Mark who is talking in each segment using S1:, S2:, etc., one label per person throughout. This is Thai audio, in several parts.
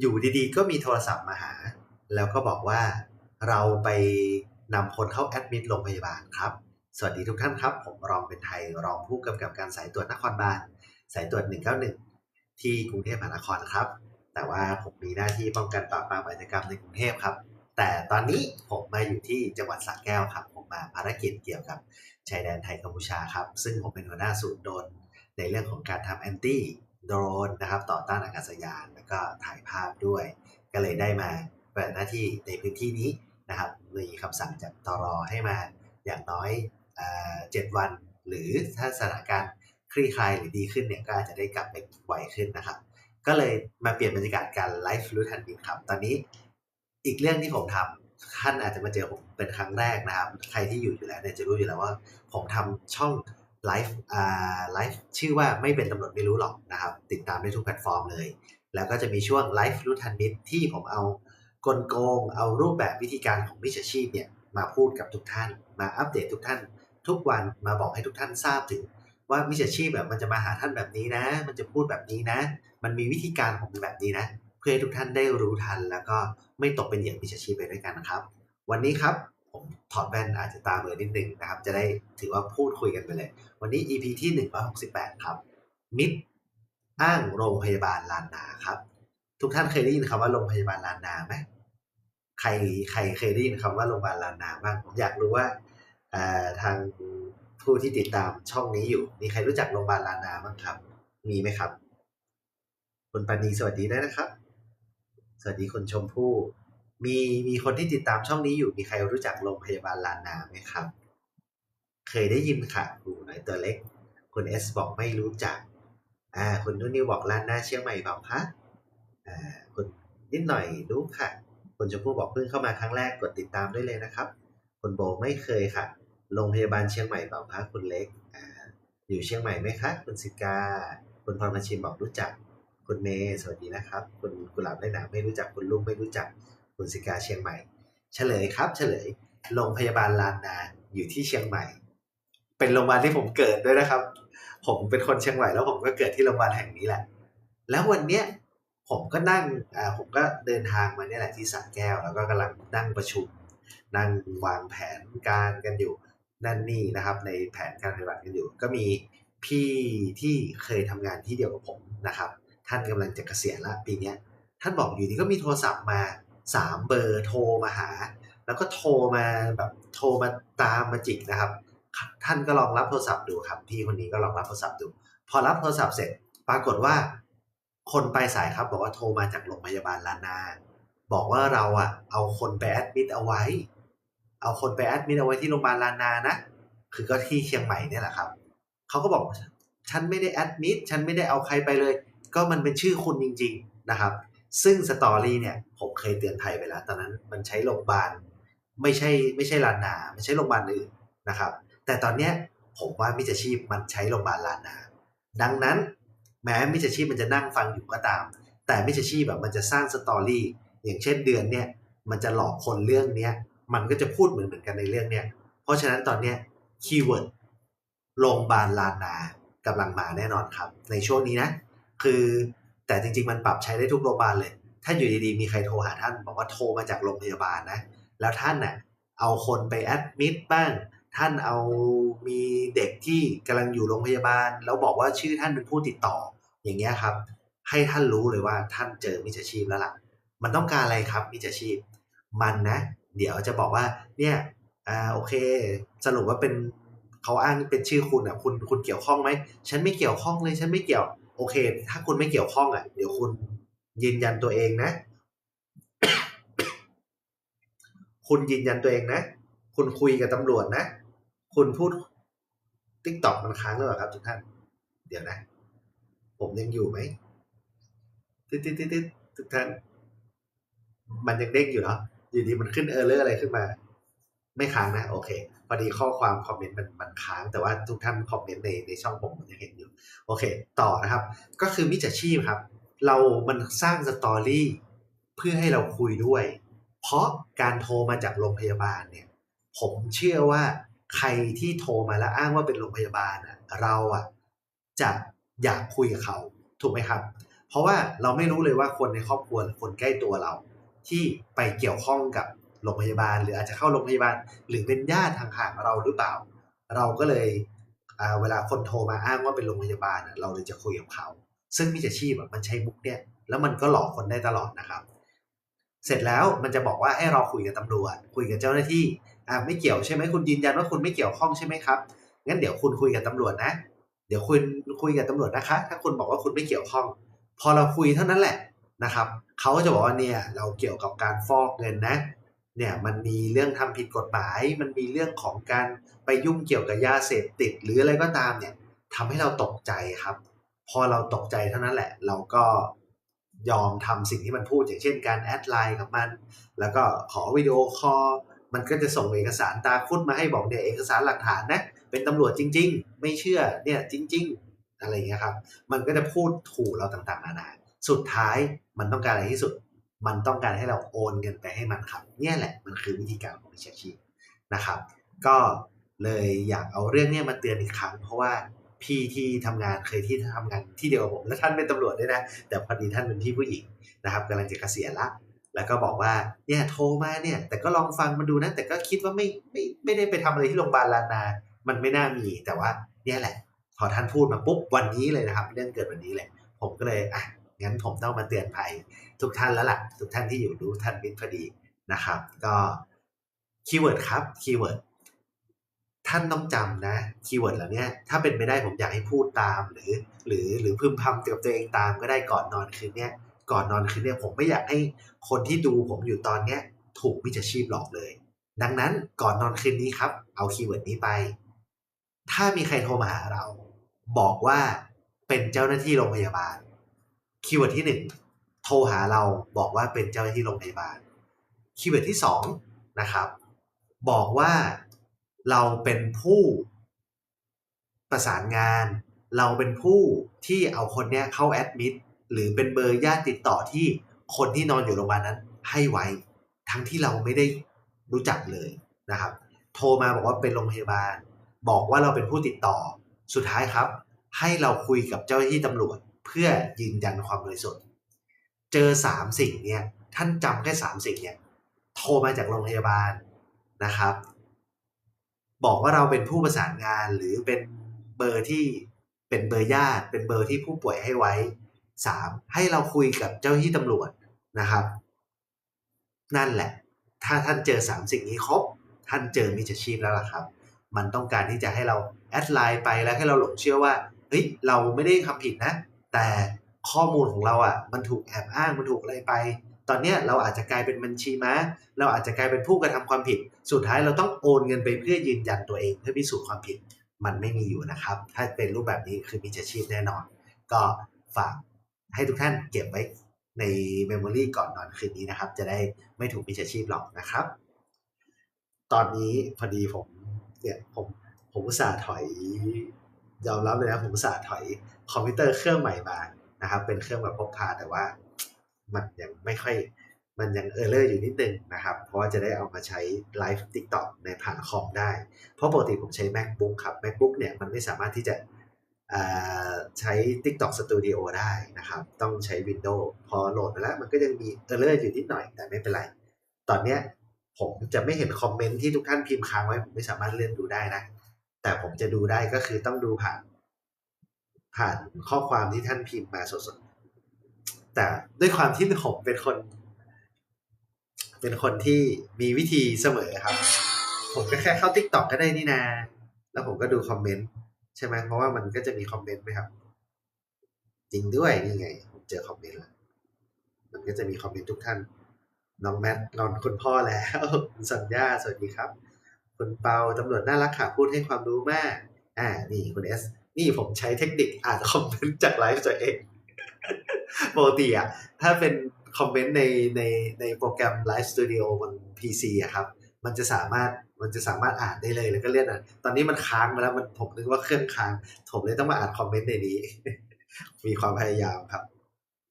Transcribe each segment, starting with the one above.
S1: อยู่ดีๆ ก็มีโทรศัพท์มาหา แล้วก็บอกว่าเราไปนำคนเข้าแอดมิดโรงพยาบาลครับ สวัสดีทุกท่านครับ ผมรองเป็นไทยรองผู้กำกับการสายตรวจนครบาลสายตรวจ 191 ที่กรุงเทพมหานครครับ แต่ว่าผมมีหน้าที่ป้องกันปราบปรามอาชญากรรมในกรุงเทพครับ แต่ตอนนี้ผมมาอยู่ที่จังหวัดสระแก้วครับ ผมมาภารกิจเกี่ยวกับชายแดนไทยกัมพูชาครับ ซึ่งผมเป็นหัวหน้าศูนย์โดนในเรื่องของการทำแอนตี้ โดรนนะครับต่อต้านอากาศยานแล้วก็ถ่ายภาพด้วย ก็เลยได้มาปฏิบัติหน้าที่ในพื้นที่นี้นะครับมีคำสั่งจากตรอให้มาอย่างน้อยเจ็ดวัน หรือถ้าสถานการณ์คลี่คลายหรือดีขึ้นเนี่ยก็อาจจะได้กลับไปไวขึ้นนะครับ ก็เลยมาเปลี่ยนบรรยากาศการไลฟ์รู้ทันทีครับตอนนี้อีกเรื่องที่ผมทำท่านอาจจะมาเจอผมเป็นครั้งแรกนะครับ ใครที่อยู่อยู่แล้วเนี่ยจะรู้อยู่แล้วว่า ผมทำช่อง ไลฟ์อ่าไลฟ์ชื่อว่าไม่เป็นตำรวจไม่รู้หรอกนะครับ ติดตามได้ทุกแพลตฟอร์มเลย แล้วก็จะมีช่วงไลฟ์รู้ทันมิตรที่ผมเอากลโกง เอารูปแบบวิธีการของมิจฉาชีพเนี่ยมาพูดกับทุกท่าน มาอัปเดตทุกท่าน ทุกวันมาบอกให้ทุกท่านทราบถึง ว่ามิจฉาชีพแบบมันจะมาหาท่านแบบนี้นะ มันจะพูดแบบนี้นะ มันมีวิธีการของมันแบบนี้นะ เพื่อให้ทุกท่านได้รู้ทัน แล้วก็ไม่ตกเป็นเหยื่อมิจฉาชีพไปด้วยกันนะครับ วันนี้ครับ ผมถอดแว่นอาจจะตาเบลอนิดนึงนะครับ จะได้ถือว่าพูดคุยกันไปเลย วันนี้ EP ที่ 168 ครับ มิตรอ้างโรงพยาบาลลานนาครับ ทุกท่านเคยได้ยินคำว่าโรงพยาบาลลานนาไหมใครใครเคยได้ยินคำว่าโรงพยาบาลลานนาบ้างผมอยากรู้ว่าทางผู้ที่ติดตามช่องนี้อยู่ มีใครรู้จักโรงพยาบาลลานนาบ้างครับ มีไหมครับ คุณปานีสวัสดีด้นะครับ สวัสดีคุณชมพู่ มีมีคนที่ติดตามช่องนี้อยู่มีใครรู้จักโรงพยาบาลลานนาไหมครับ เคยได้ยินค่ะหูหน่อยตัวเล็ก คุณเอสบอกไม่รู้จัก อ่า คุณนุ่นนิวบอกลานนาเชียงใหม่เปล่าคะอ่าคุณนิดหน่อยรู้ค่ะ คุณชมพู่บอกเพิ่งเข้ามาครั้งแรกกดติดตามได้เลยนะครับ คุณโบไม่เคยค่ะ โรงพยาบาลเชียงใหม่เปล่าคะคุณเล็กอ่าอยู่เชียงใหม่ไหมคะคุณสิกา คุณพรมาชินบอกรู้จัก คุณเมย์สวัสดีนะครับ คุณกุหลาบได้หนาไม่รู้จักคุณลุงไม่รู้จัก คุณสิกาเชียงใหม่ เฉลยครับ เฉลย โรงพยาบาลลานนาอยู่ที่เชียงใหม่ เป็นโรงพยาบาลที่ผมเกิดด้วยนะครับ ผมเป็นคนเชียงใหม่แล้วผมก็เกิดที่โรงพยาบาลแห่งนี้แหละ แล้ววันเนี้ยผมก็นั่งอ่าผมก็เดินทางมาเนี่ยแหละที่สระแก้ว แล้วก็กำลังนั่งประชุม นั่งวางแผนการกันอยู่นั่นนี่นะครับ ในแผนการปฏิบัติกันอยู่ ก็มีพี่ที่เคยทำงานที่เดียวกับผมนะครับ ท่านกำลังจะเกษียณละปีเนี้ยท่านบอกอยู่ดีก็มีโทรศัพท์มา สามเบอร์โทรมาหา แล้วก็โทรมาแบบโทรมาตามมาจิกนะครับ ท่านก็ลองรับโทรศัพท์ดูครับพี่คนนี้ก็ลองรับโทรศัพท์ดู พอรับโทรศัพท์เสร็จ ปรากฏว่า คนไปสายครับบอกว่าโทรมาจากโรงพยาบาลลานา บอกว่าเราอะเอาคนไปแอดมิดเอาไว้ เอาคนไปแอดมิดเอาไว้ที่โรงพยาบาลลานานะคือก็ที่เชียงใหม่เนี่ยแหละครับเขาก็บอกฉันไม่ได้แอดมิดฉันไม่ได้เอาใครไปเลย ก็มันเป็นชื่อคุณจริง ๆนะครับ ซึ่งสตอรี่เนี่ยผมเคยเตือนภัยไปแล้ว ตอนนั้นมันใช้โรงพยาบาลไม่ใช่ไม่ใช่ลานนาไม่ใช่โรงพยาบาลอื่นนะครับ แต่ตอนเนี้ยผมว่ามิจฉาชีพมันใช้โรงพยาบาลลานนา ดังนั้นแม้มิจฉาชีพมันจะนั่งฟังอยู่ก็ตาม แต่มิจฉาชีพแบบมันจะสร้างสตอรี่อย่างเช่นเดือนเนี้ยมันจะหลอกคนเรื่องเนี้ยมันก็จะพูดเหมือนเหมือนกันในเรื่องเนี้ยเพราะฉะนั้นตอนเนี้ยคีย์เวิร์ดโรงพยาบาลลานนากำลังมาแน่นอนครับ ในช่วงนี้นะ คือ แต่จริงๆ มันปรับใช้ได้ทุกโรงพยาบาลเลย ถ้าอยู่ดีๆ มีใครโทรหาท่าน บอกว่าโทรมาจากโรงพยาบาลนะ แล้วท่านน่ะเอาคนไปแอดมิดบ้าง ท่านเอามีเด็กที่กำลังอยู่โรงพยาบาล แล้วบอกว่าชื่อท่านเป็นผู้ติดต่อ อย่างเงี้ยครับ ให้ท่านรู้เลยว่าท่านเจอมิจฉาชีพแล้วล่ะ มันต้องการอะไรครับมิจฉาชีพ มันนะ เดี๋ยวจะบอกว่า เนี่ยอ่าโอเค สรุปว่าเป็นเขาอ้างเป็นชื่อคุณอะ คุณคุณเกี่ยวข้องไหม ฉันไม่เกี่ยวข้องเลย ฉันไม่เกี่ยว โอเค ถ้าคุณไม่เกี่ยวข้องอะ เดี๋ยวคุณยืนยันตัวเองนะ คุณยืนยันตัวเองนะ คุณคุยกับตำรวจนะ คุณพูดติ๊กตอกมันค้างหรือเปล่าครับทุกท่าน เดี๋ยวนะ ผมยังอยู่ไหมติ๊ดติ๊ดติ๊ดทุกท่าน มันยังเด้งอยู่เนาะอยู่ดีมันขึ้นเออร์เลอร์อะไรขึ้นมา ไม่ค้างนะ โอเคพอดีข้อความคอมเมนต์มันมันค้าง แต่ว่าทุกท่านคอมเมนต์ในในช่องผมมันยังเห็นอยู่ โอเค ต่อนะครับ ก็คือมิจฉาชีพครับ เรามันสร้างสตอรี่เพื่อให้เราคุยด้วย เพราะการโทรมาจากโรงพยาบาลเนี่ย ผมเชื่อว่าใครที่โทรมาแล้วอ้างว่าเป็นโรงพยาบาลอะเราอะจะอยากคุยกับเขาถูกไหมครับ เพราะว่าเราไม่รู้เลยว่าคนในครอบครัวคนใกล้ตัวเรา ที่ไปเกี่ยวข้องกับ โรงพยาบาล หรืออาจจะเข้าโรงพยาบาล หรือเป็นญาติทางห่างเราหรือเปล่า เราก็เลยเวลาคนโทรมาอ้างว่าเป็นโรงพยาบาลเราเลยจะคุยกับเขา ซึ่งมิจฉาชีพมันใช้มุกเนี่ยแล้วมันก็หลอกคนได้ตลอดนะครับ เสร็จแล้วมันจะบอกว่าให้เราคุยกับตำรวจ คุยกับเจ้าหน้าที่อ่าไม่เกี่ยวใช่ไหมคุณยืนยันว่าคุณไม่เกี่ยวข้องใช่ไหมครับงั้นเดี๋ยวคุณคุยกับตำรวจนะ เดี๋ยวคุณคุยกับตำรวจนะคะ ถ้าคุณบอกว่าคุณไม่เกี่ยวข้อง พอเราคุยเท่านั้นแหละนะครับเขาก็จะบอกว่าเนี่ยเราเกี่ยวกับการฟอกเงินนะ เนี่ยมันมีเรื่องทำผิดกฎหมาย มันมีเรื่องของการไปยุ่งเกี่ยวกับยาเสพติด หรืออะไรก็ตามเนี่ยทำให้เราตกใจครับ พอเราตกใจเท่านั้นแหละ เราก็ยอมทำสิ่งที่มันพูดอย่างเช่นการแอดไลน์กับมัน แล้วก็ขอวิดีโอคอลมันก็จะส่งเอกสารตาคุดมาให้บอกเนี่ยเอกสารหลักฐานนะเป็นตำรวจจริง ๆ ไม่เชื่อเนี่ยจริง ๆ อะไรเงี้ยครับ มันก็จะพูดถูกเราต่างๆนานาสุดท้ายมันต้องการอะไรที่สุด มันต้องการให้เราโอนเงินไปให้มันครับเนี่ยแหละมันคือวิธีการของมิจฉาชีพนะครับ ก็เลยอยากเอาเรื่องนี้มาเตือนอีกครั้ง เพราะว่าพี่ที่ทำงานเคยที่ทำงานที่เดียวกับผม และท่านเป็นตำรวจด้วยนะ แต่พอดีท่านเป็นพี่ผู้หญิงนะครับกำลังจะเกษียณละแล้วก็บอกว่าเนี่ยโทรมาเนี่ยแต่ก็ลองฟังมันดูนะ แต่ก็คิดว่าไม่ไม่ไม่ได้ไปทำอะไรที่โรงพยาบาลลานา มันไม่น่ามีแต่ว่าเนี่ยแหละ พอท่านพูดมาปุ๊บวันนี้เลยนะครับ เรื่องเกิดวันนี้เลยผมก็เลยอะ งั้นผมต้องมาเตือนภัยทุกท่านแล้วล่ะ ทุกท่านที่อยู่รู้ท่านมิตรพอดีนะครับ ก็คีย์เวิร์ดครับคีย์เวิร์ดท่านต้องจำนะคีย์เวิร์ดเหล่านี้ถ้าเป็นไปได้ผมอยากให้พูดตามหรือ หรือหรือพึมพำกับตัวเองตามก็ได้ก่อนนอนคืนเนี้ยก่อนนอนคืนเนี้ยผมไม่อยากให้คนที่ดูผมอยู่ตอนเนี้ยถูกมิจฉาชีพหลอกเลย ดังนั้นก่อนนอนคืนนี้ครับ เอาคีย์เวิร์ดนี้ไป ถ้ามีใครโทรมาหาเรา บอกว่าเป็นเจ้าหน้าที่โรงพยาบาล คีย์เวิร์ดที่หนึ่งโทรหาเราบอกว่าเป็นเจ้าหน้าที่โรงพยาบาลคีย์เวิร์ดที่สองนะครับ บอกว่าเราเป็นผู้ประสานงาน เราเป็นผู้ที่เอาคนเนี้ยเข้าแอดมิดหรือเป็นเบอร์ญาติติดต่อที่คนที่นอนอยู่โรงพยาบาลนั้น ให้ไว้ ทั้งที่เราไม่ได้รู้จักเลยนะครับ โทรมาบอกว่าเป็นโรงพยาบาล บอกว่าเราเป็นผู้ติดต่อ สุดท้ายครับ ให้เราคุยกับเจ้าหน้าที่ตำรวจ เพื่อยืนยันความบริสุทธิ์ เจอสามสิ่งเนี่ยท่านจำแค่สามสิ่งเนี่ยโทรมาจากโรงพยาบาลนะครับ บอกว่าเราเป็นผู้ประสานงานหรือเป็นเบอร์ที่เป็นเบอร์ญาติ เป็นเบอร์ที่ผู้ป่วยให้ไว้สามให้เราคุยกับเจ้าหน้าที่ตำรวจนะครับ นั่นแหละ ถ้าท่านเจอสามสิ่งนี้ครบท่านเจอมิจฉาชีพแล้วล่ะครับ มันต้องการที่จะให้เราแอดไลน์ไปแล้วให้เราหลงเชื่อว่าเฮ้ยเราไม่ได้ทำผิดนะ แต่ข้อมูลของเราอะมันถูกแอบอ้างมันถูกอะไรไป ตอนเนี้ยเราอาจจะกลายเป็นบัญชีม้าเราอาจจะกลายเป็นผู้กระทำความผิด สุดท้ายเราต้องโอนเงินไปเพื่อยืนยันตัวเองเพื่อพิสูจน์ความผิดมันไม่มีอยู่นะครับ ถ้าเป็นรูปแบบนี้คือมิจฉาชีพแน่นอน ก็ฝากให้ทุกท่านเก็บไว้ในเมมโมรีก่อนนอนคืนนี้นะครับ จะได้ไม่ถูกมิจฉาชีพหลอกนะครับ ตอนนี้พอดีผมเนี่ยผมผมอุตส่าห์ถอย ยอมรับเลยนะผมสาถอยคอมพิวเตอร์เครื่องใหม่มานะครับ เป็นเครื่องแบบพกพาแต่ว่ามันยังไม่ค่อยมันยังเออร์เลอร์อยู่นิดนึงนะครับ เพราะว่าจะได้เอามาใช้ไลฟ์ TikTok ในผ่านคอมได้ เพราะปกติผมใช้ MacBook ครับ MacBook เนี่ยมันไม่สามารถที่จะใช้ TikTok Studio ได้นะครับ ต้องใช้ Windows พอโหลดมาแล้ว มันก็ยังมีเออร์เลอร์อยู่นิดหน่อย แต่ไม่เป็นไร ตอนเนี้ยผมจะไม่เห็นคอมเมนต์ที่ทุกท่านพิมพ์ค้างไว้ ผมไม่สามารถเลื่อนดูได้นะ แต่ผมจะดูได้ก็คือต้องดูผ่าน ผ่านข้อความที่ท่านพิมพ์มาสดๆ แต่ด้วยความที่ผมเป็นคน เป็นคนที่มีวิธีเสมอครับ ผมก็แค่เข้า TikTok ก็ได้นี่นา แล้วผมก็ดูคอมเมนต์ใช่ไหมเพราะว่ามันก็จะมีคอมเมนต์ไหมครับ จริงด้วยนี่ไง ผมเจอคอมเมนต์แล้วมันก็จะมีคอมเมนต์ทุกท่านน้องแมทนอนคุณพ่อแล้วสัญญาสวัสดีครับ คุณเปาตำรวจน่ารักค่ะพูดให้ความรู้มาก อ่า นี่คุณเอส นี่ผมใช้เทคนิคอ่านคอมเมนต์จากไลฟ์ตัวเองปกติอะถ้าเป็นคอมเมนต์ในในในโปรแกรม Live Studio บน PC อะครับ มันจะสามารถมันจะสามารถอ่านได้เลยแล้วก็เลื่อนอ่านตอนนี้มันค้างมาแล้วมันผมนึกว่าเครื่องค้าง ผมเลยต้องมาอ่านคอมเมนต์ในนี้ มีความพยายามครับ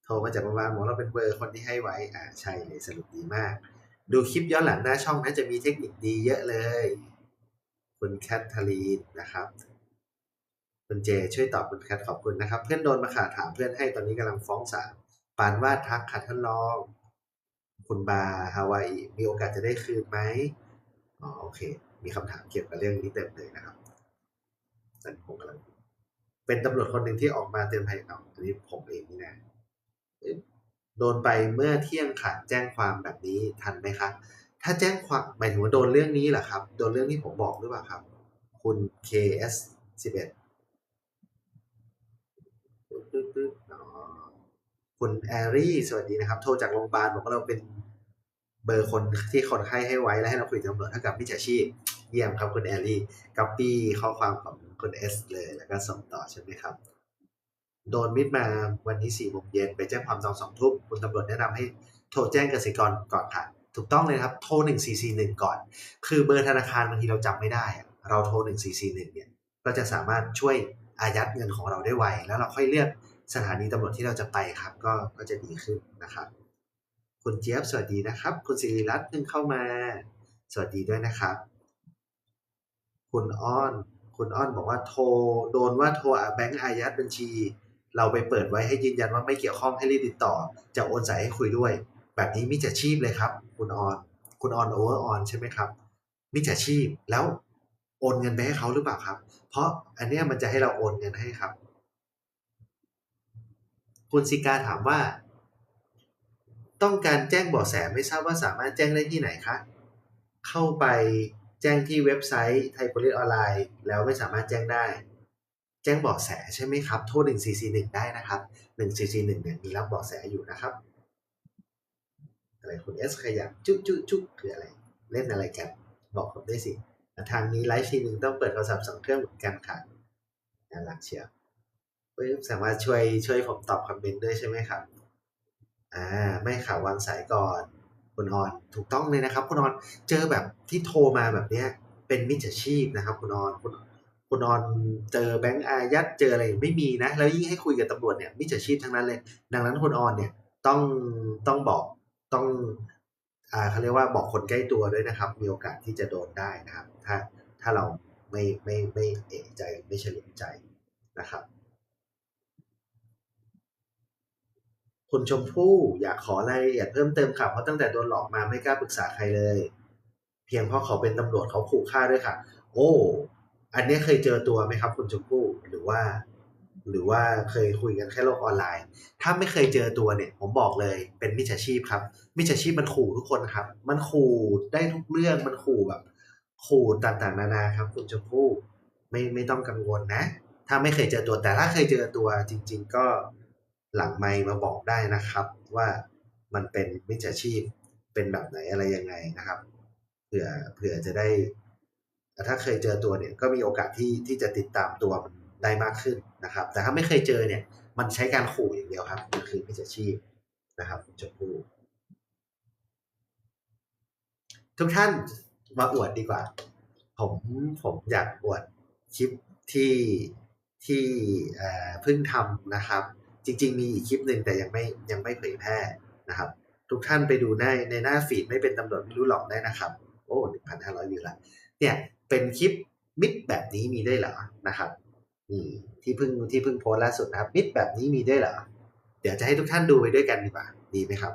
S1: โทรมาจากโรงพยาบาลหมอเราเป็นเบอร์คนที่ให้ไว้ อ่าใช่เลยสรุปดีมาก ดูคลิปย้อนหลังหน้าช่องน่าจะมีเทคนิคดีเยอะเลย คุณแคทเธอรีนนะครับคุณเจช่วยตอบคุณแคทขอบคุณนะครับ เพื่อนโดนมาขาถามเพื่อนให้ตอนนี้กำลังฟ้องศาลปานวาดทักขัดท่านรอง คุณบาฮาวายมีโอกาสจะได้คืนไหมอ๋อโอเค มีคำถามเกี่ยวกับเรื่องนี้เต็มเลยนะครับนั่ผมกำลังเป็นตำรวจคนหนึ่งที่ออกมาเตือนภัยเอาอันนี้ผมเองนี่นะ โดนไปเมื่อเที่ยงค่ะแจ้งความแบบนี้ทันไหมครับถ้าแจ้งความหมายถึงว่าโดนเรื่องนี้เหรอครับ โดนเรื่องที่ผมบอกหรือเปล่าครับ คุณ KS 11ปึ๊บปึ๊บปึ๊บอ๋อคุณแอรี่สวัสดีนะครับ โทรจากโรงพยาบาลบอกว่าเราเป็นเบอร์คนที่คนไข้ให้ไว้แล้วให้เราคุยกับตำรวจเท่ากับมิจฉาชีพเยี่ยมครับคุณแอรี่ก๊อปปี้ข้อความของคุณเอสเลย แล้วก็ส่งต่อใช่ไหมครับ โดนมิดมาวันนี้สี่โมงเย็นไปแจ้งความตอนสองทุ่มคุณตำรวจแนะนำให้โทรแจ้งกสิกรก่อนค่ะ ถูกต้องเลยครับ โทรหนึ่งสี่สี่หนึ่งก่อน คือเบอร์ธนาคารบางทีเราจำไม่ได้ เราโทรหนึ่งสี่สี่หนึ่งเนี่ยก็จะสามารถช่วยอายัดเงินของเราได้ไว แล้วเราค่อยเลือกสถานีตำรวจที่เราจะไปครับ ก็ก็จะดีขึ้นนะครับ คุณเจี๊ยบสวัสดีนะครับ คุณศิริรัตน์เพิ่งเข้ามา สวัสดีด้วยนะครับ คุณอ้อน คุณอ้อนบอกว่าโทรโดนว่าโทรแบงก์อายัดบัญชี เราไปเปิดไว้ให้ยืนยันว่าไม่เกี่ยวข้องให้รีบติดต่อ จะโอนสายให้คุยด้วย แบบนี้มิจฉาชีพเลยครับ คุณออนคุณออนโอเวอร์ออนใช่ไหมครับมิจฉาชีพแล้วโอนเงินไปให้เขาหรือเปล่าครับ เพราะอันนี้มันจะให้เราโอนเงินให้ครับ คุณสิกาถามว่า ต้องการแจ้งเบาะแสไม่ทราบว่าสามารถแจ้งได้ที่ไหนคะเข้าไปแจ้งที่เว็บไซต์ไทย p o ลิ e ออนไลน์แล้วไม่สามารถแจ้งได้ แจ้งเบาะแสใช่ไหมครับ โทร1441ได้นะครับ1441เนี่ยมีรับเบาะแสอยู่นะครับ อะไรคุณเอสขยับจุ๊จุ๊จุ๊คืออะไร เล่นอะไรกัน บอกผมด้วยสิ ทางนี้ไลฟ์ทีหนึ่งต้องเปิดโทรศัพท์สองเครื่องเหมือนกันค่ะน่ารักเชียวสามารถช่วยช่วยผมตอบคอมเมนต์ด้วยใช่ไหมครับอ่าไม่ข่าววางสายก่อนคุณออนถูกต้องเลยนะครับ คุณออนเจอแบบที่โทรมาแบบเนี้ยเป็นมิจฉาชีพนะครับ คุณออนคุณ คุณออนเจอแบงก์อายัดเจออะไรไม่มีนะ แล้วยิ่งให้คุยกับตำรวจเนี่ยมิจฉาชีพทั้งนั้นเลย ดังนั้นคุณออนเนี่ยต้องต้องบอกต้องอ่าเขาเรียกว่าบอกคนใกล้ตัวด้วยนะครับ มีโอกาสที่จะโดนได้นะครับ ถ้าถ้าเราไม่ไม่ไม่เอะใจไม่เฉลียวใจนะครับ คุณชมพู่อยากขอรายละเอียดเพิ่มเติมค่ะเพราะตั้งแต่โดนหลอกมาไม่กล้าปรึกษาใครเลย เพียงเพราะเขาเป็นตำรวจเขาขู่ฆ่าด้วยค่ะ โอ้ อันนี้เคยเจอตัวไหมครับ คุณชมพู่หรือว่า หรือว่าเคยคุยกันแค่โลกออนไลน์ ถ้าไม่เคยเจอตัวเนี่ย ผมบอกเลยเป็นมิจฉาชีพครับมิจฉาชีพมันขู่ทุกคนครับ มันขู่ได้ทุกเรื่องมันขู่แบบ ขู่ต่างๆ นานาครับ คุณชมพู่ไม่ไม่ต้องกังวลนะ ถ้าไม่เคยเจอตัวแต่ถ้าเคยเจอตัวจริง ๆ ก็หลังไมมาบอกได้นะครับ ว่ามันเป็นมิจฉาชีพเป็นแบบไหนอะไรยังไงนะครับเผื่อเผื่อจะได้ แต่ถ้าเคยเจอตัวเนี่ยก็มีโอกาสที่ที่จะติดตามตัวมันได้มากขึ้นนะครับ แต่ถ้าไม่เคยเจอเนี่ย มันใช้การขู่อย่างเดียวครับมันคือมิจฉาชีพนะครับคุณชมพู่ทุกท่านมาอวดดีกว่า ผมผมอยากอวดคลิปที่ที่เพิ่งทำนะครับ จริง ๆ มีอีกคลิปหนึ่งแต่ยังไม่ยังไม่เผยแพร่นะครับ ทุกท่านไปดูได้ในหน้าฟีดไม่เป็นตำรวจไม่รู้หลอกได้นะครับ โอ้หนึ่งพันห้าร้อยวิวละเนี่ย เป็นคลิปมิดแบบนี้มีได้วยเหรอนะครับนี่ที่เพิ่งที่เพิ่งโพสล่าสุดนะครับมิดแบบนี้มีได้วยเหรอเดี๋ยวจะให้ทุกท่านดูไปด้วยกันดีกว่าดีไหมครับ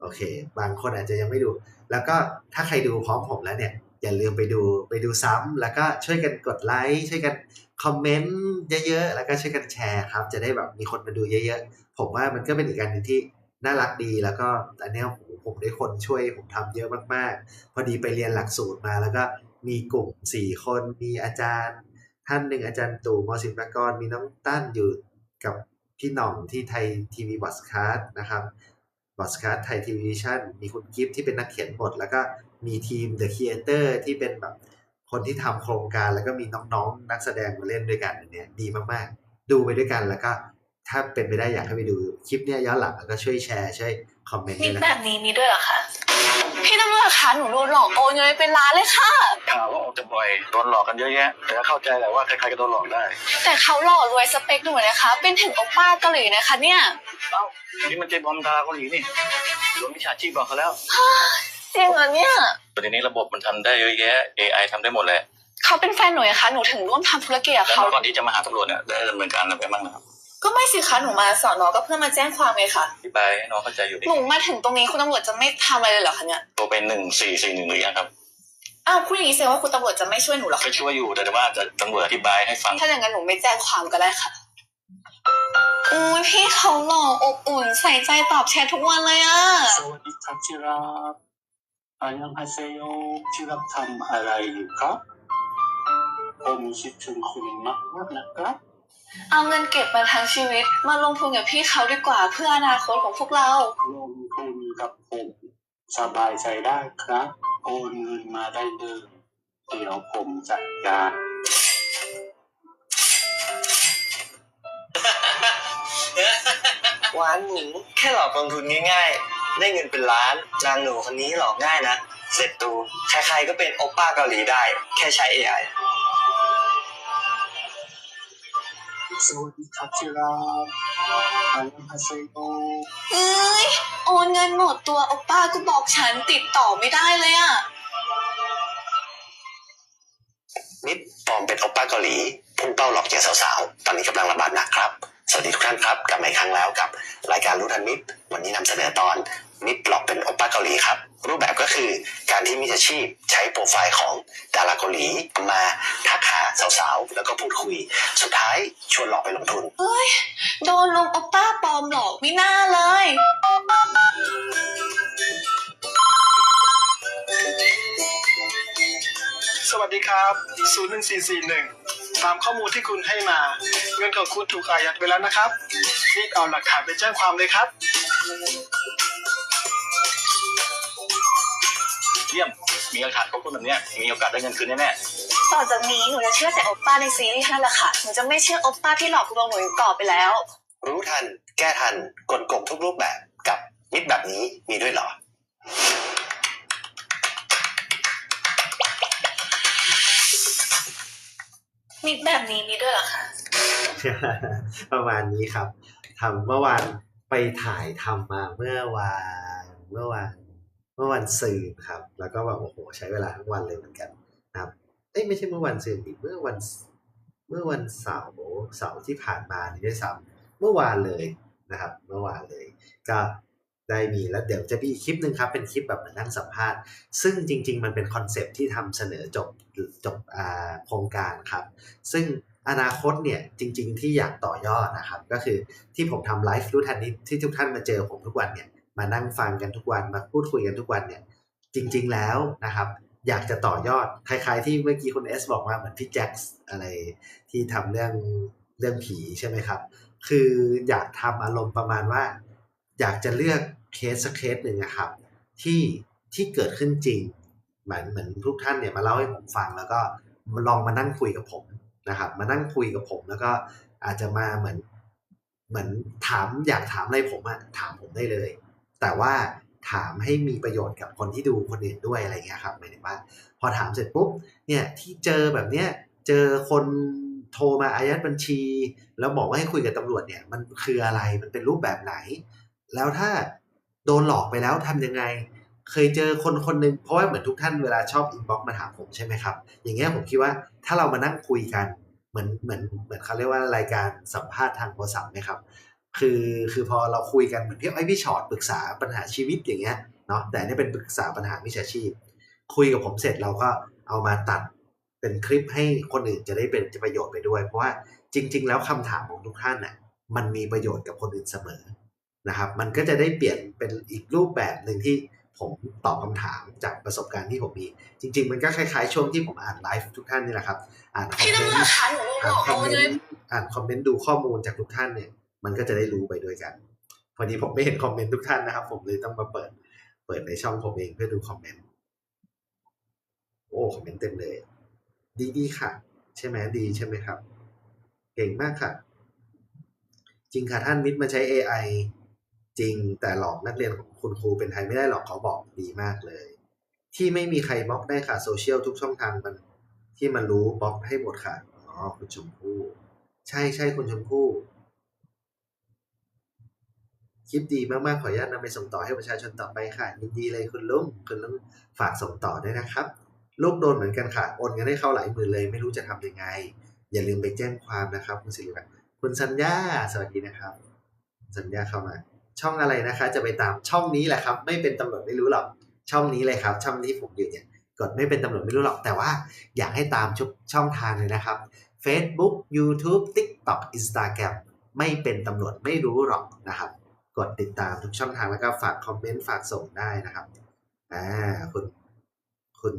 S1: โอเค บางคนอาจจะยังไม่ดู แล้วก็ถ้าใครดูพร้อมผมแล้วเนี่ย อย่าลืมไปดูไปดูซ้ำแล้วก็ช่วยกันกดไลค์ช่วยกันคอมเมนต์เยอะๆแล้วก็ช่วยกันแชร์ครับ จะได้แบบมีคนมาดูเยอะๆ ผมว่ามันก็เป็นอีกการหนึ่งที่น่ารักดีแล้วก็อันนี้ผมได้คนช่วยผมทำเยอะมากๆ พอดีไปเรียนหลักสูตรมาแล้วก็ มีกลุ่มสี่คนมีอาจารย์ ท่านหนึ่งอาจารย์ตู่มศิลปากรมีน้องตั้นอยู่กับพี่หน่องที่ไทยทีวีบอสคาร์ดนะครับบอสคาร์ดไทยทีวีวิชั่นมีคุณกิฟที่เป็นนักเขียนบท แล้วก็มีทีม The Creator ที่เป็นแบบคนที่ทำโครงการแล้วก็มีน้องๆ นักแสดงมาเล่นด้วยกันอันเนี่ยดีมากๆ ดูไปด้วยกันแล้วก็ถ้าเป็นไปได้อยากให้ไปดูคลิปเนี้ยย้อนหลังแล้วก็ช่วยแชร์ช่วย คอมเมนต์
S2: คลิ
S1: ด้
S2: ป
S1: วยนะ
S2: แบ
S1: ครับ
S2: บนี้มีด้วยเหรอคะพี่ตำรวจคะหนูโดนหลอกโอนเงินไปเป็นล้านเลยค่ะ
S3: ข่าวว่าออกจะบ่อยโดนหลอกกันเยอะแยะ แต่ก็เข้าใจแหละว่าใครๆก็โดนหลอกได้
S2: แต่เขาหล่อรวยสเปคหนูนะคะ เป็นถึงโอป้าเกาหลีนะคะเนี่ย
S3: เอ้านี่มันเจบอมดาราเกาหลีนี่โดนมิจฉาชีพบอกเขาแล้ว
S2: จริงเหรอเนี่ย
S3: ประเด็นนี้ระบบมันทำได้เยอะแยะ AI ทำได้หมดแหละ
S2: ขเขาเป็นแฟนหนูอะคะหนูถึงร่วมทำธุรกิจกับ
S3: แล้ว
S2: เขา
S3: ก่อนที่จะมาหาตำรวจเนี่ยได้ดำเนินการอะไรไปบ้างนะครับ
S2: ก็ไม่สิคะหนูมาสอนอก็เพื่อมาแจ้งความไงค่ะ
S3: พี่บายให้น้องเข้าใจอยู่ดิ
S2: หนูมาถึงตรงนี้คุณตำรวจจะไม่ทำอะไรเลยเหรอคะเนี่ย
S3: โทรเป็นหนึ่งสี่สี่หนึ่งหรือยังครับ
S2: อ้าวพูดอย่างนี้แสดงว่าคุณตำรวจจะไม่ช่วยหนูเหรอ
S3: ก็
S2: คะ
S3: ช่วยอยู่แต่ว่าจะตำรวจอธิบายให้ฟัง
S2: ถ้าอย่างนั้นหนูไม่แจ้งความก็ได้ค่ะอุ้ยพี่เขาหล่ออบอุ่นใส่ใจตอบแชททุกวันเลยอะ
S4: สวัสดีครับที่รักอายังฮาเซโยที่รักทำอะไรอยู่ครับผมคิดถึงคุณมากมากๆนะครับ
S2: เอาเงินเก็บมาทั้งชีวิต มาลงทุนกับพี่เขาดีกว่าเพื่ออนาคตของพวกเรา
S4: ลงทุนกับผมสบายใจได้ครับ โอนเงินมาได้เลยเดี๋ยวผมจัดการ
S5: หวานหมูแค่หลอกลงทุนง่ายๆ ได้เงินเป็นล้าน นางหนูคนนี้หลอกง่ายนะ เสร็จตูใครๆก็เป็นโอป้าเกาหลีได้ แค่ใช้ AI
S4: สวัสดีครับที่รักอายังฮาเซโย
S2: เอ้ย โอนเงินหมดตัวโอป้าก็บอกฉันติดต่อไม่ได้เลยอะ
S1: นิดปลอมเป็นโอปป้าเกาหลีพุ่งเป้าหลอกเหยื่อสาวๆ ตอนนี้กำลังระบาดหนักครับ สวัสดีทุกท่านครับ กลับมาอีกครั้งแล้วกับ รายการรู้ทันมิตรวันนี้นำเสนอตอน มิตรหลอกเป็นโอปป้าเกาหลีครับ รูปแบบก็คือการที่มิจฉาชีพใช้โปรไฟล์ของดาราเกาหลีมาทักหาสาวๆ แล้วก็พูดคุย สุดท้ายชวนหลอกไปลงทุน
S2: เอ้ย โดนลงโอป้าปลอมหลอกไม่น่าเลย
S6: สวัสดีครับ 01441 ตามข้อมูลที่คุณให้มา เงินของคุณถูกอายัดไปแล้วนะครับรีบเอาหลักฐานไปแจ้งความเลยครับ
S3: เยี่ยม มีหลักฐานครบถ้วนแบบเนี้ยมีโอกาสได้เงินคืนแน่
S2: ต่อจากนี้หนูจะเชื่อแต่โอป้าในซีรีส์เท่านั่นแหละค่ะ หนูจะไม่เชื่อโอป้าที่หลอกลวงหนูอีกต่อไปแล้ว
S1: รู้ทัน แก้ทัน กลโกงทุกรูปแบบกับมิตรแบบนี้มีด้วยเหรอ
S2: มิดแบบนี้มีด้วยเหรอคะ
S1: ประมาณนี้ครับทำเมื่อวานไปถ่ายทำมาเมื่อวานเมื่อวาน เมื่อวันซืนครับ แล้วก็แบบโอ้โหใช้เวลาทั้งวันเลยเหมือนกันนะครับเอ้ยไม่ใช่เมื่อวันซืนดิเมื่อวันเมื่อวันเสาร์เสาร์ที่ผ่านมานี่ด้วยซ้ำเมื่อวานเลยนะครับ เมื่อวานเลย ก็ได้มีแล้วเดี๋ยวจะมีอีกคลิปหนึ่งครับ เป็นคลิปแบบเหมือนนั่งสัมภาษณ์ ซึ่งจริง ๆ มันเป็นคอนเซปที่ทำเสนอจบจบโครงการครับ ซึ่งอนาคตเนี่ยจริง ๆ ที่อยากต่อยอดนะครับ ก็คือที่ผมทำไลฟ์รู้ทันนี้ที่ทุกท่านมาเจอผมทุกวันเนี่ย มานั่งฟังกันทุกวันมาพูดคุยกันทุกวันเนี่ยจริง ๆแล้วนะครับ อยากจะต่อยอดคล้ายๆที่เมื่อกี้คุณเอสบอกว่าเหมือนพี่แจ็คอะไรที่ทำเรื่องเรื่องผีใช่ไหมครับ คืออยากทำอารมณ์ประมาณว่า อยากจะเลือกเคสสักเคสหนึ่งนะครับ ที่ที่เกิดขึ้นจริงเหมือนเหมือนทุกท่านเนี่ยมาเล่าให้ผมฟังแล้วก็ลองมานั่งคุยกับผมนะครับ มานั่งคุยกับผมแล้วก็อาจจะมาเหมือนเหมือนถามอยากถามอะไรผมอะถามผมได้เลย แต่ว่าถามให้มีประโยชน์กับคนที่ดูคนอื่นด้วยอะไรเงี้ยครับหมายถึงว่า พอถามเสร็จปุ๊บเนี่ยที่เจอแบบเนี้ยเจอคนโทรมาอายัดบัญชี แล้วบอกว่าให้คุยกับตำรวจเนี่ยมันคืออะไรมันเป็นรูปแบบไหน แล้วถ้าโดนหลอกไปแล้วทำยังไง เคยเจอคนคนหนึ่งเพราะว่าเหมือนทุกท่านเวลาชอบอินบ็อกมาถามผมใช่ไหมครับ อย่างเงี้ยผมคิดว่าถ้าเรามานั่งคุยกันเหมือนเหมือนเหมือนเขาเรียกว่ารายการสัมภาษณ์ทางโทรศัพท์ไหมครับ คือคือพอเราคุยกันเหมือนพี่ไอ้พี่ชอตปรึกษาปัญหาชีวิตอย่างเงี้ยเนาะแต่อันนี่เป็นปรึกษาปัญหาวิชาชีพ คุยกับผมเสร็จเราก็เอามาตัดเป็นคลิปให้คนอื่นจะได้เป็นจะประโยชน์ไปด้วย เพราะว่าจริง ๆ แล้วคำถามของทุกท่านน่ะมันมีประโยชน์กับคนอื่นเสมอนะครับ มันก็จะได้เปลี่ยนเป็นอีกรูปแบบหนึ่งที่ผมตอบคำถามจากประสบการณ์ที่ผมมี จริง ๆ มันก็คล้าย ๆ ช่วงที่ผมอ่านไลฟ์ทุกท่านนี่แหละครับ อ่านคอม
S2: พี่
S1: เม
S2: ตำร
S1: น
S2: วจ
S1: ต์
S2: คะหนูโดนหล
S1: อ่าน
S2: อก
S1: คอ
S2: โอ
S1: ม
S2: น
S1: เม
S2: เงิ
S1: น
S2: น
S1: ต์อ่านคอมเมนต์ดูข้อมูลจากทุกท่านเนี่ย มันก็จะได้รู้ไปด้วยกันพอดีผมไม่เห็นคอมเมนต์ทุกท่านนะครับ ผมเลยต้องมาเปิด เปิดในช่องผมเองเพื่อดูคอมเมนต์โอ้คอมเมนต์เต็มเลย ดีดีค่ะ ใช่ไหมดีใช่ไหมครับ เก่งมากค่ะ จริงค่ะท่านมิตรมาใช้ AI จริงแต่หลอกนักเรียนของคุณครูเป็นไทยไม่ได้หรอกเขาบอกดีมากเลย ที่ไม่มีใครบล็อกได้ค่ะโซเชียลทุกช่องทางมัน ที่มันรู้บล็อกให้หมดค่ะอ๋อคุณชมพู่ใช่ใช่คุณชมพู่ ลิปดีมากๆ ขออนุญาตนำไปส่งต่อให้ประชาชนต่อไปค่ะ ยินดีเลยคุณลุงคุณลุงฝากส่งต่อด้วยนะครับลูกโดนเหมือนกันค่ะ โอนเงินให้เขาหลายหมื่นเลย ไม่รู้จะทำยังไง อย่าลืมไปแจ้งความนะครับคุณสิริวัฒน์คุณสัญญา สวัสดีนะครับ สัญญาเข้ามา ช่องอะไรนะคะ จะไปตามช่องนี้แหละครับ ไม่เป็นตำรวจไม่รู้หรอก ช่องนี้เลยครับ ช่องที่ผมอยู่เนี่ยกดไม่เป็นตำรวจไม่รู้หรอก แต่ว่าอยากให้ตามชุกช่องทางเลยนะครับ Facebook YouTube TikTok Instagram ไม่เป็นตำรวจไม่รู้หรอกนะครับ กดติดตามทุกช่องทางแล้วก็ฝากคอมเมนต์ฝากส่งได้นะครับอ่าคุณคุณ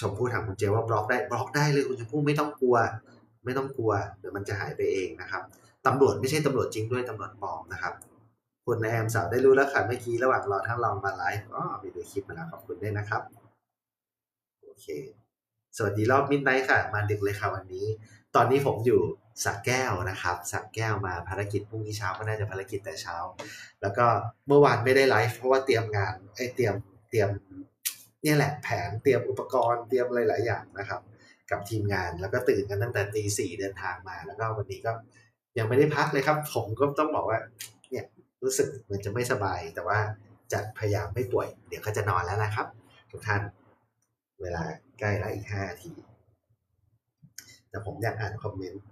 S1: ชมพู่ถามคุณเจว่าบล็อกได้บล็อกได้เลยคุณชมพู่ไม่ต้องกลัว ไม่ต้องกลัวเดี๋ยวมันจะหายไปเองนะครับตำรวจไม่ใช่ตำรวจจริงด้วยตำรวจปลอมนะครับคุณแอมสาวได้รู้แล้วค่ะเมื่อกี้ระหว่างรอท่านรองมาไลฟ์อ๋อไปดูคลิปมาแล้วขอบคุณด้วยนะครับโอเค สวัสดีรอบมิดไนท์ค่ะ มาดึกเลยค่ะวันนี้ ตอนนี้ผมอยู่ สักแก้วนะครับ สักแก้วมาภารกิจพรุ่งนี้เช้าก็น่าจะภารกิจแต่เช้า แล้วก็เมื่อวานไม่ได้ไลฟ์เพราะว่าเตรียมงานไอ้เตรียมเตรียมเนี่ยแหละแผนเตรียมอุปกรณ์เตรียมอะไรหลายอย่างนะครับ กับทีมงานแล้วก็ตื่นกันตั้งแต่ตีสี่เดินทางมา แล้วก็วันนี้ก็ยังไม่ได้พักเลยครับ ผมก็ต้องบอกว่าเนี่ยรู้สึกเหมือนจะไม่สบาย แต่ว่าจะพยายามไม่ป่วย เดี๋ยวก็จะนอนแล้วนะครับ ทุกท่านเวลาใกล้แล้วอีกห้านาทีแต่ผมอยากอ่านคอมเมนต์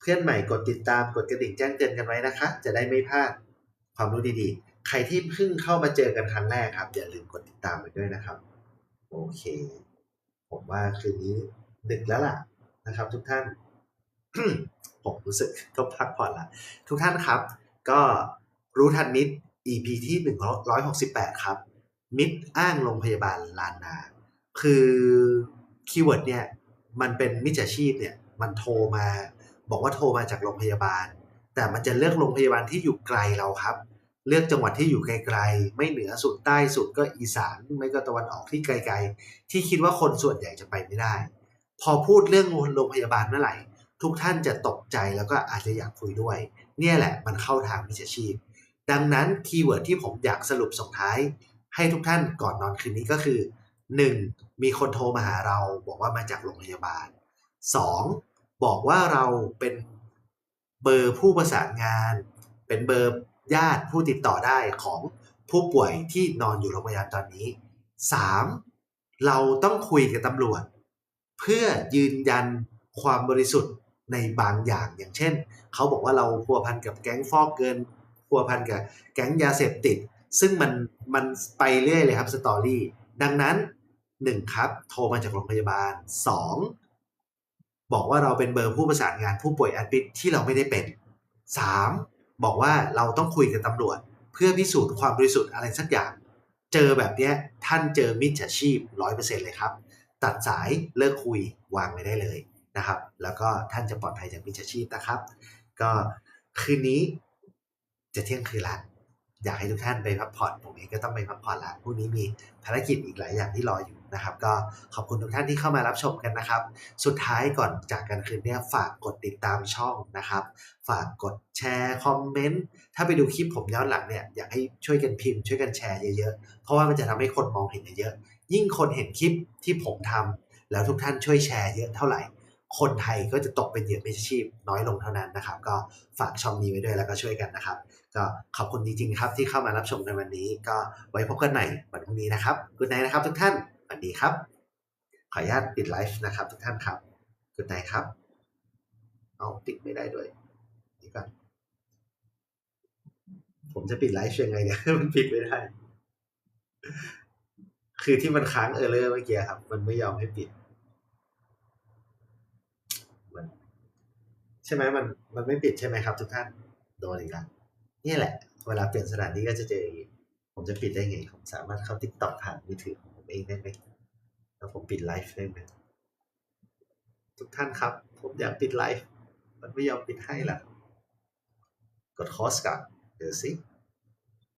S1: เพื่อนใหม่กดติดตามกดกระดิ่งแจ้งเตือนกันไว้นะคะ จะได้ไม่พลาดความรู้ดีๆ ใครที่เพิ่งเข้ามาเจอกันครั้งแรกครับ อย่าลืมกดติดตามไปด้วยนะครับ โอเค ผมว่าคืนนี้ดึกแล้วล่ะนะครับ ทุกท่าน ผมรู้สึกต้องพักผ่อนละทุกท่านครับ ก็รู้ทันมิตร EP ที่ 168 ครับ มิตรอ้างโรงพยาบาลลานนา คือคีย์เวิร์ดเนี่ย มันเป็นมิจฉาชีพเนี่ย มันโทรมา บอกว่าโทรมาจากโรงพยาบาล แต่มันจะเลือกโรงพยาบาลที่อยู่ไกลเราครับ เลือกจังหวัดที่อยู่ไกลๆ ไม่เหนือสุดใต้สุดก็อีสานไม่ก็ตะวันออกที่ไกลๆ ที่คิดว่าคนส่วนใหญ่จะไปไม่ได้ พอพูดเรื่องโรงพยาบาลเมื่อไหร่ ทุกท่านจะตกใจแล้วก็อาจจะอยากคุยด้วย เนี่ยแหละมันเข้าทางมิจฉาชีพ ดังนั้นคีย์เวิร์ดที่ผมอยากสรุปส่งท้าย ให้ทุกท่านก่อนนอนคืนนี้ก็คือ 1. มีคนโทรมาหาเราบอกว่ามาจากโรงพยาบาล 2. บอกว่าเราเป็นเบอร์ผู้ประสานงาน เป็นเบอร์ญาติผู้ติดต่อได้ของผู้ป่วยที่นอนอยู่โรงพยาบาลตอนนี้ 3. เราต้องคุยกับตำรวจ เพื่อยืนยันความบริสุทธิ์ในบางอย่างอย่างเช่น เขาบอกว่าเราพัวพันกับแก๊งฟอกเงินพัวพันกับแก๊งยาเสพติด ซึ่งมันมันไปเรื่อยเลยครับสตอรี่ดังนั้น 1 ครับ โทรมาจากโรงพยาบาล 2 บอกว่าเราเป็นเบอร์ผู้ประสานงานผู้ป่วยแอดมิดที่เราไม่ได้เป็น 3. บอกว่าเราต้องคุยกับตำรวจ เพื่อพิสูจน์ความบริสุทธิ์อะไรสักอย่าง เจอแบบเนี้ยท่านเจอมิจฉาชีพ 100%เลยครับ ตัดสายเลิกคุยวางไปได้เลยนะครับ แล้วก็ท่านจะปลอดภัยจากมิจฉาชีพนะครับ ก็คืนนี้จะเที่ยงคืนละอยากให้ทุกท่านไปพักผ่อนผมเองก็ต้องไปพักผ่อนละพรุ่งนี้มีภารกิจอีกหลายอย่างที่รออยู่ นะครับ ก็ขอบคุณทุกท่านที่เข้ามารับชมกันนะครับ สุดท้ายก่อนจากกันคืนนี้ฝากกดติดตามช่องนะครับ ฝากกดแชร์คอมเมนต์ถ้าไปดูคลิปผมย้อนหลังเนี่ยอยากให้ช่วยกันพิมพ์ช่วยกันแชร์เยอะๆ เพราะว่ามันจะทำให้คนมองเห็นเยอะๆยิ่งคนเห็นคลิปที่ผมทำแล้วทุกท่านช่วยแชร์เยอะเท่าไหร่ คนไทยก็จะตกเป็นเหยื่อมิจฉาชีพน้อยลงเท่านั้นนะครับ ก็ฝากช่องนี้ไว้ด้วยแล้วก็ช่วยกันนะครับก็ขอบคุณจริงๆครับที่เข้ามารับชมในวันนี้ ก็ไว้พบกันใหม่วันพรุ่งนี้นะครับกุณนายนะครับทุกท่าน สวัสดีครับ ขออนุญาตปิดไลฟ์นะครับทุกท่านครับกุณนายครับ เอาปิดไม่ได้ด้วยนี่ก่อนผมจะปิดไลฟ์ยังไงเนี่ยมันปิดไม่ได้ คือที่มันค้างเออร์เลอร์เมื่อกี้ครับ มันไม่ยอมให้ปิดมันใช่ไหมมันมันไม่ปิดใช่ไหมครับ ทุกท่านโดนอีกแล้วนี่แหละ เวลาเปลี่ยนสถานที่ก็จะเจออย่างนี้ผมจะปิดได้ไง ผมสามารถเข้าติ๊กต็อกผ่านมือถือ เองได้ไหมแล้วผมปิดไลฟ์ได้ไหมทุกท่านครับ ผมอยากปิดไลฟ์มันไม่ยอมปิดให้ล่ะ กดคอสก่อนเดี๋ยวสิ